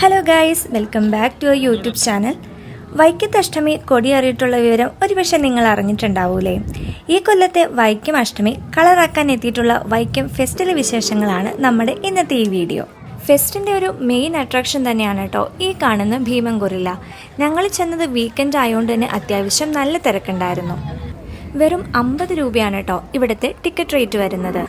Hello guys welcome back to YouTube channel വൈക്കത്ത് അഷ്ടമി കൊടിയേറിയിട്ടുള്ള വിവരം ഒരുപക്ഷെ നിങ്ങൾ അറിഞ്ഞിട്ടുണ്ടാവൂലേ. ഈ കൊല്ലത്തെ വൈക്കം അഷ്ടമി കളറാക്കാൻ എത്തിയിട്ടുള്ള വൈക്കം ഫെസ്റ്റിലെ വിശേഷങ്ങളാണ് നമ്മുടെ ഇന്നത്തെ ഈ വീഡിയോ. ഫെസ്റ്റിന്റെ ഒരു മെയിൻ അട്രാക്ഷൻ തന്നെയാണ് കേട്ടോ ഈ കാണുന്ന ഭീമൻ ഗൊറില്ല. ഞങ്ങൾ ചെന്നത് വീക്കെൻഡ് ആയതുകൊണ്ട് തന്നെ അത്യാവശ്യം നല്ല തിരക്കുണ്ടായിരുന്നു. വെറും അമ്പത് രൂപയാണ് കേട്ടോ ഇവിടുത്തെ ടിക്കറ്റ് റേറ്റ് വരുന്നത്.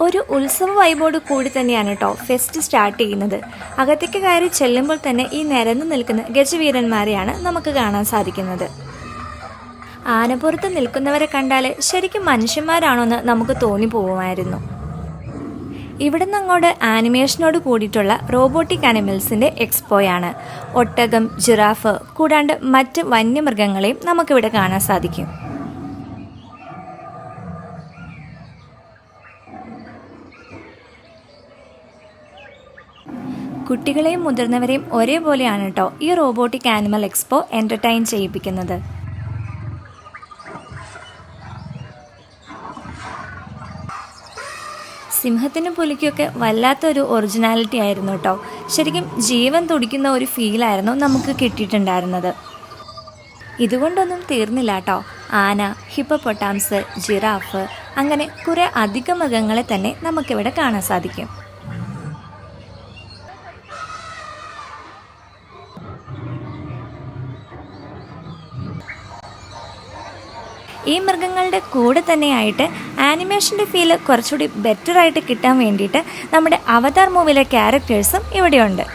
ഒരു ഉത്സവ വൈബോട് കൂടി തന്നെയാണ് കേട്ടോ ഫെസ്റ്റ് സ്റ്റാർട്ട് ചെയ്യുന്നത്. അകത്തേക്ക് കയറി ചെല്ലുമ്പോൾ തന്നെ ഈ നിരന്നു നിൽക്കുന്ന ഗജവീരന്മാരെയാണ് നമുക്ക് കാണാൻ സാധിക്കുന്നത്. ആനപ്പുറത്ത് നിൽക്കുന്നവരെ കണ്ടാൽ ശരിക്കും മനുഷ്യന്മാരാണോ എന്ന് നമുക്ക് തോന്നിപ്പോവുമായിരുന്നു. ഇവിടുന്ന് അങ്ങോട്ട് ആനിമേഷനോട് കൂടിയിട്ടുള്ള റോബോട്ടിക് ആനിമൽസിന്റെ എക്സ്പോയാണ്. ഒട്ടകം ജിറാഫ് കൂടാണ്ട് മറ്റ് വന്യമൃഗങ്ങളെയും നമുക്കിവിടെ കാണാൻ സാധിക്കും. കുട്ടികളെയും മുതിർന്നവരെയും ഒരേപോലെയാണ് കേട്ടോ ഈ റോബോട്ടിക് ആനിമൽ എക്സ്പോ എന്റർടൈൻ ചെയ്യിപ്പിക്കുന്നത്. സിംഹത്തിനും പുലിക്കൊക്കെ വല്ലാത്തൊരു ഒറിജിനാലിറ്റി ആയിരുന്നു കേട്ടോ ശരിക്കും ജീവൻ തുടിക്കുന്ന ഒരു ഫീലായിരുന്നു നമുക്ക് കിട്ടിയിട്ടുണ്ടായിരുന്നത്. ഇതുകൊണ്ടൊന്നും തീർന്നില്ല കേട്ടോ ആന ഹിപ്പപ്പൊട്ടാംസ് ജിറാഫ് അങ്ങനെ കുറേ അധിക മൃഗങ്ങളെ തന്നെ നമുക്കിവിടെ കാണാൻ സാധിക്കും. ഈ മൃഗങ്ങളുടെ കൂടെ തന്നെയായിട്ട് ആനിമേഷന്റെ ഫീൽ കുറച്ചുകൂടി ബെറ്ററായിട്ട് കിട്ടാൻ വേണ്ടിയിട്ട് നമ്മുടെ അവതാർ മൂവിയിലെ ക്യാരക്ടേഴ്സും ഇവിടെയുണ്ട്.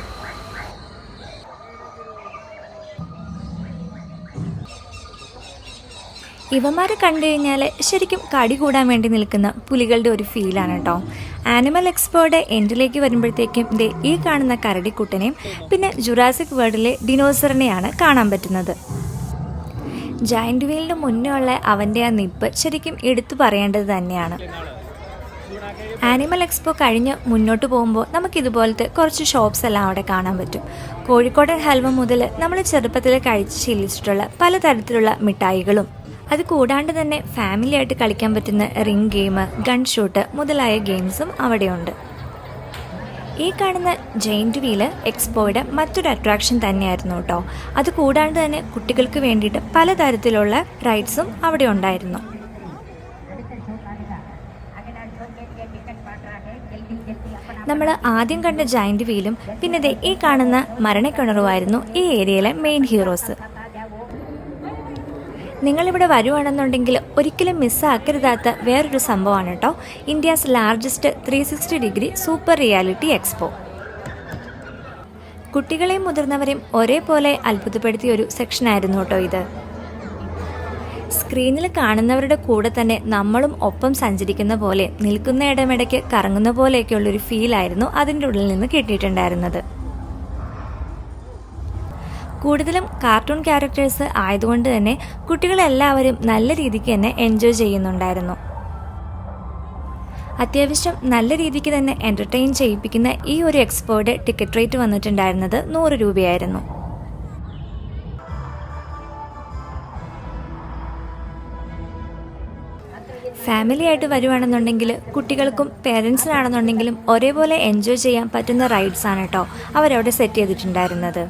ഇവന്മാരെ കണ്ടു കഴിഞ്ഞാൽ ശരിക്കും കടി കൂടാൻ വേണ്ടി നിൽക്കുന്ന പുലികളുടെ ഒരു ഫീലാണ് കേട്ടോ ആനിമൽ എക്സ്പേർട്ട് എൻഡിലേക്ക് വരുമ്പോഴത്തേക്കും ദേ ഈ കാണുന്ന കരടിക്കുട്ടനെയും പിന്നെ ജുറാസിക് വേൾഡിലെ ഡിനോസറിനെയാണ് കാണാൻ പറ്റുന്നത്. ജയന്റ് വീലിന് മുന്നേ ഉള്ള അവന്റെ ആ നിപ്പ് ശരിക്കും എടുത്തു പറയേണ്ടത് തന്നെയാണ്. ആനിമൽ എക്സ്പോ കഴിഞ്ഞ് മുന്നോട്ട് പോകുമ്പോൾ നമുക്ക് ഇതുപോലത്തെ കുറച്ച് ഷോപ്സ് എല്ലാം അവിടെ കാണാൻ പറ്റും. കോഴിക്കോടൻ ഹൽവ മുതൽ നമ്മൾ ചെറുപ്പത്തിൽ കഴിച്ച് ശീലിച്ചിട്ടുള്ള പലതരത്തിലുള്ള മിഠായികളും. അത് കൂടാണ്ട് തന്നെ ഫാമിലി ആയിട്ട് കളിക്കാൻ പറ്റുന്ന റിംഗ് ഗെയിം ഗൺ ഷൂട്ട് മുതലായ ഗെയിംസും അവിടെയുണ്ട്. ഈ കാണുന്ന ജെയിന്റ് വീൽ എക്സ്പോയുടെ മറ്റൊരു അട്രാക്ഷൻ തന്നെയായിരുന്നു കേട്ടോ. അത് കൂടാണ്ട് തന്നെ കുട്ടികൾക്ക് വേണ്ടിയിട്ട് പലതരത്തിലുള്ള റൈഡ്സും അവിടെ ഉണ്ടായിരുന്നു. നമ്മൾ ആദ്യം കണ്ട ജയിന്റ് വീലും പിന്നെ ഈ കാണുന്ന മരണക്കിണറുമായിരുന്നു ഈ ഏരിയയിലെ മെയിൻ ഹീറോസ്. നിങ്ങളിവിടെ വരുവാണെന്നുണ്ടെങ്കിൽ ഒരിക്കലും മിസ്സാക്കരുതാത്ത വേറൊരു സംഭവമാണ് കേട്ടോ. India's largest three sixty degree super reality expo. കുട്ടികളെയും മുതിർന്നവരെയും ഒരേപോലെ അത്ഭുതപ്പെടുത്തിയ ഒരു സെക്ഷനായിരുന്നു കേട്ടോ ഇത്. സ്ക്രീനിൽ കാണുന്നവരുടെ കൂടെ തന്നെ നമ്മളും ഒപ്പം സഞ്ചരിക്കുന്ന പോലെ നിൽക്കുന്ന ഇടമിടയ്ക്ക് കറങ്ങുന്ന പോലെയൊക്കെയുള്ളൊരു ഫീലായിരുന്നു അതിന്റെ ഉള്ളിൽ നിന്ന് കിട്ടിയിട്ടുണ്ടായിരുന്നത്. കൂടുതലും കാർട്ടൂൺ ക്യാരക്ടേഴ്സ് ആയതുകൊണ്ട് തന്നെ കുട്ടികളെല്ലാവരും നല്ല രീതിക്ക് തന്നെ എൻജോയ് ചെയ്യുന്നുണ്ടായിരുന്നു. അത്യാവശ്യം നല്ല രീതിക്ക് തന്നെ എന്റർടൈൻ ചെയ്യിപ്പിക്കുന്ന ഈ ഒരു എക്സ്പോയുടെ ടിക്കറ്റ് റേറ്റ് വന്നിട്ടുണ്ടായിരുന്നത് നൂറ് രൂപയായിരുന്നു. ഫാമിലി ആയിട്ട് വരുവാണെന്നുണ്ടെങ്കിൽ കുട്ടികൾക്കും പേരൻസിനാണെന്നുണ്ടെങ്കിലും ഒരേപോലെ എൻജോയ് ചെയ്യാൻ പറ്റുന്ന റൈഡ്സ് ആണ് കേട്ടോ അവരവിടെ സെറ്റ് ചെയ്തിട്ടുണ്ടായിരുന്നത്.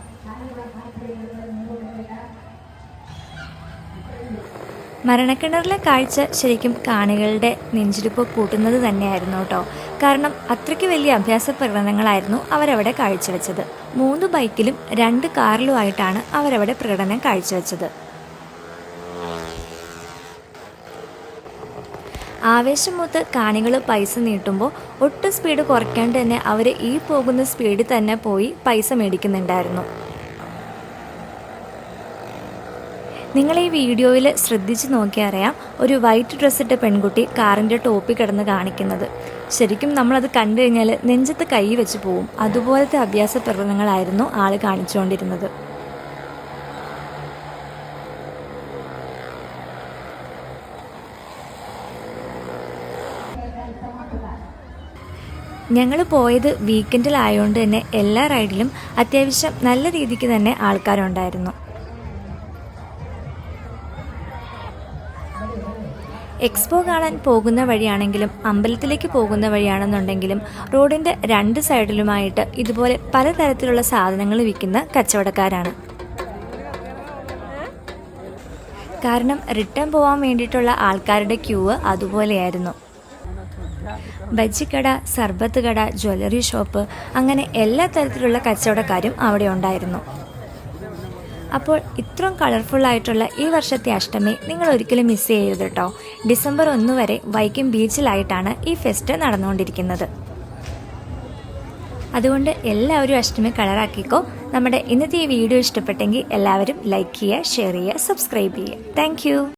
മരണക്കിണറിലെ കാഴ്ച ശരിക്കും കാണികളുടെ നെഞ്ചിരിപ്പ് കൂട്ടുന്നത് തന്നെയായിരുന്നു കേട്ടോ. കാരണം അത്രയ്ക്ക് വലിയ അഭ്യാസ പ്രകടനങ്ങളായിരുന്നു അവരവിടെ കാഴ്ചവെച്ചത്. മൂന്ന് ബൈക്കിലും രണ്ട് കാറിലുമായിട്ടാണ് അവരവിടെ പ്രകടനം കാഴ്ചവെച്ചത്. ആവേശമൂത്ത് കാണികൾ പൈസ നീട്ടുമ്പോൾ ഒട്ടും സ്പീഡ് കുറയ്ക്കാണ്ട് തന്നെ അവർ ഈ പോകുന്ന സ്പീഡിൽ തന്നെ പോയി പൈസ മേടിക്കുന്നുണ്ടായിരുന്നു. നിങ്ങൾ ഈ വീഡിയോയിൽ ശ്രദ്ധിച്ച് നോക്കിയാൽ അറിയാം ഒരു വൈറ്റ് ഡ്രസ് ഇട്ട പെൺകുട്ടി കാറിന്റെ ടോപ്പി കിടന്ന് കാണിക്കുന്നത്. ശരിക്കും നമ്മളത് കണ്ടു കഴിഞ്ഞാൽ നെഞ്ചത്ത് കൈ വെച്ച് പോവും. അതുപോലത്തെ അഭ്യാസ പ്രകടനങ്ങളായിരുന്നു ആൾ കാണിച്ചുകൊണ്ടിരുന്നത്. ഞങ്ങൾ പോയത് വീക്കെൻഡിലായതുകൊണ്ട് തന്നെ എല്ലാ റൈഡിലും അത്യാവശ്യം നല്ല രീതിക്ക് തന്നെ ആൾക്കാരുണ്ടായിരുന്നു. എക്സ്പോ കാണാൻ പോകുന്ന വഴിയാണെങ്കിലും അമ്പലത്തിലേക്ക് പോകുന്ന വഴിയാണെന്നുണ്ടെങ്കിലും റോഡിന്റെ രണ്ട് സൈഡിലുമായിട്ട് ഇതുപോലെ പലതരത്തിലുള്ള സാധനങ്ങൾ വിൽക്കുന്ന കച്ചവടക്കാരാണ്. കാരണം റിട്ടേൺ പോകാൻ വേണ്ടിയിട്ടുള്ള ആൾക്കാരുടെ ക്യൂവ് അതുപോലെയായിരുന്നു. ബജ്ജിക്കട സർബത്ത് കട ജ്വല്ലറി ഷോപ്പ് അങ്ങനെ എല്ലാ തരത്തിലുള്ള കച്ചവടക്കാരും അവിടെ ഉണ്ടായിരുന്നു. അപ്പോൾ ഇത്രയും കളർഫുൾ ആയിട്ടുള്ള ഈ വർഷത്തെ അഷ്ടമി നിങ്ങൾ ഒരിക്കലും മിസ് ചെയ്യരുത് കേട്ടോ. ഡിസംബർ ഒന്ന് വരെ വൈക്കം ബീച്ചിലായിട്ടാണ് ഈ ഫെസ്റ്റ് നടന്നുകൊണ്ടിരിക്കുന്നത്. അതുകൊണ്ട് എല്ലാവരും അഷ്ടമി കളറാക്കിക്കോ. നമ്മുടെ ഇന്നത്തെ ഈ വീഡിയോ ഇഷ്ടപ്പെട്ടെങ്കിൽ എല്ലാവരും ലൈക്ക് ചെയ്യുക ഷെയർ ചെയ്യുക സബ്സ്ക്രൈബ് ചെയ്യുക. താങ്ക്